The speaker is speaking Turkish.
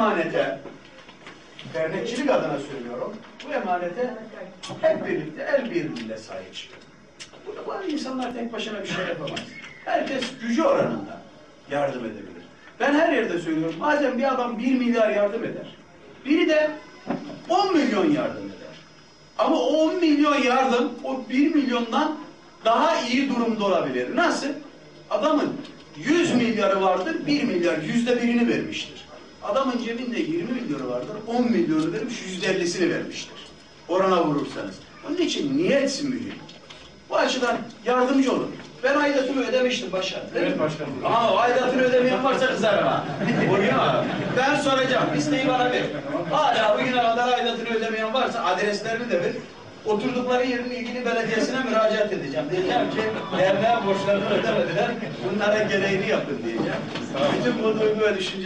emanete dernekçilik adına söylüyorum. Bu emanete hep birlikte el birliğiyle sahip çıkın. Bu, bu insanlar tek başına bir şey yapamaz. Herkes gücü oranında yardım edebilir. Ben her yerde söylüyorum. Bazen bir adam bir milyar yardım eder. Biri de 10 milyon yardım eder. Ama o 10 milyon yardım o 1 milyondan daha iyi durumda olabilir. Nasıl? Adamın 100 milyarı vardır, 1 milyar yüzde birini vermiştir. Adamın cebinde 20 milyonu vardır, 10 milyonu vermiş, yüzde ellisini vermiştir. Orana vurursanız. Onun için niyet mühim. Bu açıdan yardımcı olun. Ben aidatını ödemiştim başa. Evet başkanım. Ama aidatını ödemeyen varsa kızarım ha. Mu? Ben soracağım. Listeyi bana ver. Hala bugüne kadar aidatını ödemeyen varsa adreslerini de ver. Oturdukları yerin ilgili belediyesine müracaat edeceğim. Diyeceğim ki derneğe borçlarını ödemediler. Bunlara gereğini yapın diyeceğim. Bütün bu duygu ve düşünce